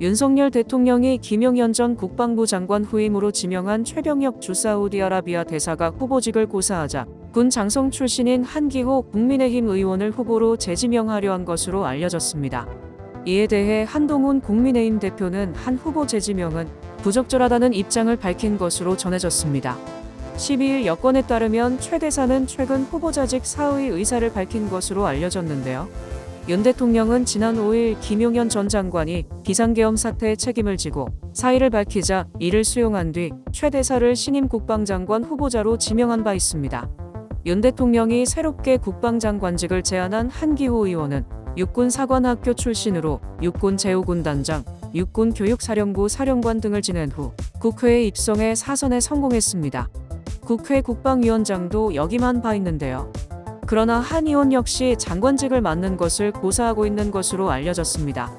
윤석열 대통령이 김용현 전 국방부 장관 후임으로 지명한 최병혁 주 사우디아라비아 대사가 후보직을 고사하자 군 장성 출신인 한기호 국민의힘 의원을 후보로 재지명하려 한 것으로 알려졌습니다. 이에 대해 한동훈 국민의힘 대표는 한 후보 재지명은 부적절하다는 입장을 밝힌 것으로 전해졌습니다. 12일 여권에 따르면 최 대사는 최근 후보자직 사의 의사를 밝힌 것으로 알려졌는데요. 윤 대통령은 지난 5일 김용현 전 장관이 비상계엄 사태의 책임을 지고 사의를 밝히자 이를 수용한 뒤 최 대사를 신임 국방장관 후보자로 지명한 바 있습니다. 윤 대통령이 새롭게 국방장관직을 제안한 한기호 의원은 육군 사관학교 출신으로 육군 제후군단장, 육군 교육사령부 사령관 등을 지낸 후 국회에 입성해 사선에 성공했습니다. 국회 국방위원장도 역임한 바 있는데요. 그러나 한 의원 역시 장관직을 맡는 것을 고사하고 있는 것으로 알려졌습니다.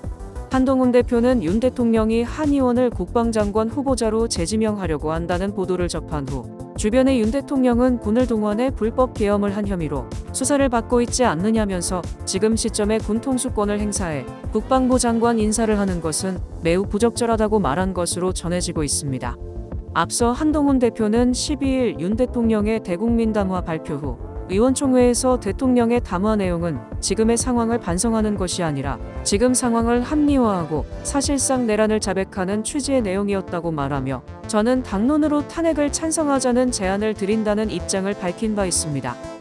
한동훈 대표는 윤 대통령이 한 의원을 국방장관 후보자로 재지명하려고 한다는 보도를 접한 후 주변의 윤 대통령은 군을 동원해 불법 계엄을 한 혐의로 수사를 받고 있지 않느냐면서 지금 시점에 군 통수권을 행사해 국방부 장관 인사를 하는 것은 매우 부적절하다고 말한 것으로 전해지고 있습니다. 앞서 한동훈 대표는 12일 윤 대통령의 대국민 담화 발표 후 의원총회에서 대통령의 담화 내용은 지금의 상황을 반성하는 것이 아니라 지금 상황을 합리화하고 사실상 내란을 자백하는 취지의 내용이었다고 말하며 저는 당론으로 탄핵을 찬성하자는 제안을 드린다는 입장을 밝힌 바 있습니다.